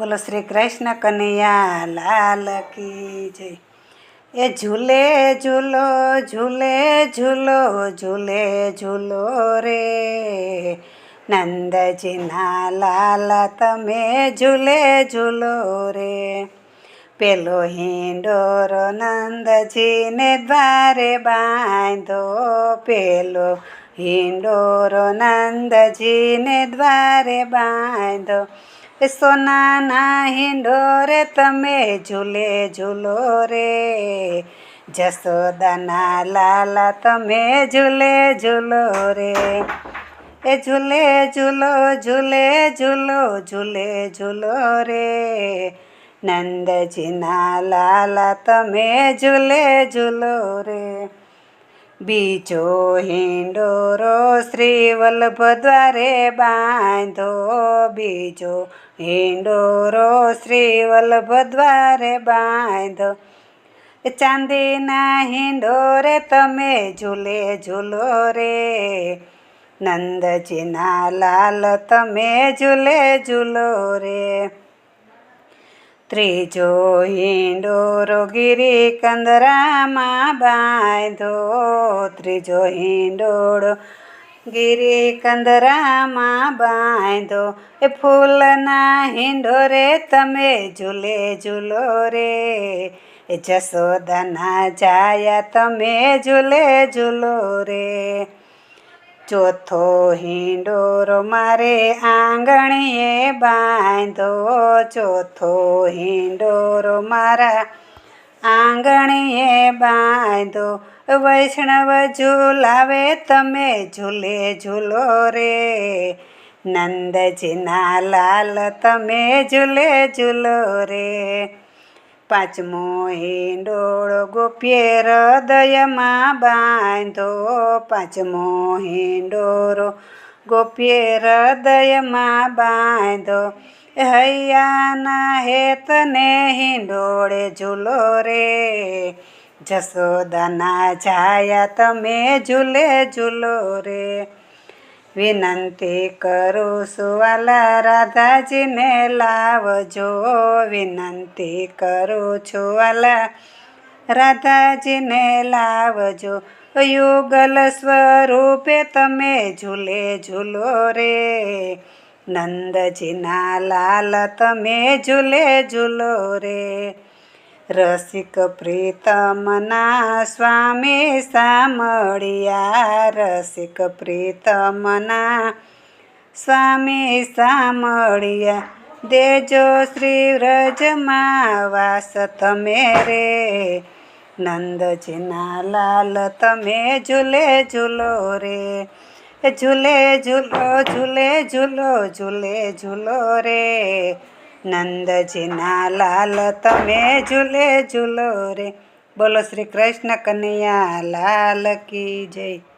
બોલો શ્રી કૃષ્ણ કનૈયા, લાલ કી જય. એ ઝૂલે ઝૂલો ઝૂલે ઝૂલો ઝૂલે ઝૂલો રે. નંદજીના લાલ તમે ઝૂલે ઝૂલો રે. પેલો હિંડોરો નંદજીને દ્વારે બાંધો. પેલો હિંડોરો નંદજીને દ્વારે બાંધો. એ હિંડો રે તમે ઝૂલે ઝૂલો રે. જસોદાના લાલા, તમે ઝૂલે ઝૂલો રે. એ ઝૂલે ઝૂલો ઝૂલે ઝૂલો ઝૂલે ઝૂલો રે. નંદજીના લાલા, તમે ઝૂલે ઝૂલો રે. બીજો હિંડોરો શ્રી વલ્લભ દ્વારે બાંધો. બીજો હિંડોરો શ્રી વલ્લભ દ્વારે બાંધો. ચાંદીના હિંડોરે તમે ઝૂલે ઝૂલો રે. નંદજીના લાલ તમે ઝૂલે ઝૂલો રે. ત્રીજો હિંડોરો ગિરી કંદરામાં બાંધો. ત્રીજો હિંડોળો ગીરી કંદરામાં બાંધો. એ ફૂલના હિંડોરે તમે ઝૂલે ઝૂલો રે. એ જસોદાના જાયા, તમે ઝૂલે ઝૂલો રે. ચોથો હિંડોરો મારે આંગણીએ બાંધો. ચોથો હિંડોરો મારા આંગણીએ બાંધો. વૈષ્ણવ ઝૂલાવે તમે ઝૂલે ઝૂલો રે. નંદજીના લાલ તમે ઝૂલે ઝૂલો રે. પાંચમો હિંડોળો ગોપીએ હૃદયમાં બાંધો. પાંચમો હિંડોરો ગોપીએ હૃદયમાં બાંધો. હૈયાના હેતને હિંડોળે ઝૂલો રે. જસોદાના જાયા તમે ઝૂલે ઝૂલો રે. વિનંતી કરું સુવાલા રાધાજીને લાવજો. વિનંતી કરું છું વાલા રાધાજીને લાવજો. યુગલ સ્વરૂપે તમે ઝૂલે ઝૂલો રે. નંદજીના લાલ તમે ઝૂલે ઝૂલો રે. રસિક પ્રીતમના સ્વામી સામળિયા રસિક પ્રીતમના સ્વામી સામળિયા દેજો શ્રી વ્રજમાં વાસ તમે રે. નંદજીના લાલ તમે ઝૂલે ઝૂલો રે. ઝૂલે ઝૂલો ઝૂલે ઝૂલો ઝૂલે ઝૂલો રે. નંદજીના લાલ તમે ઝૂલે ઝૂલો રે. બોલો શ્રી કૃષ્ણ કનૈયા લાલ કી જય.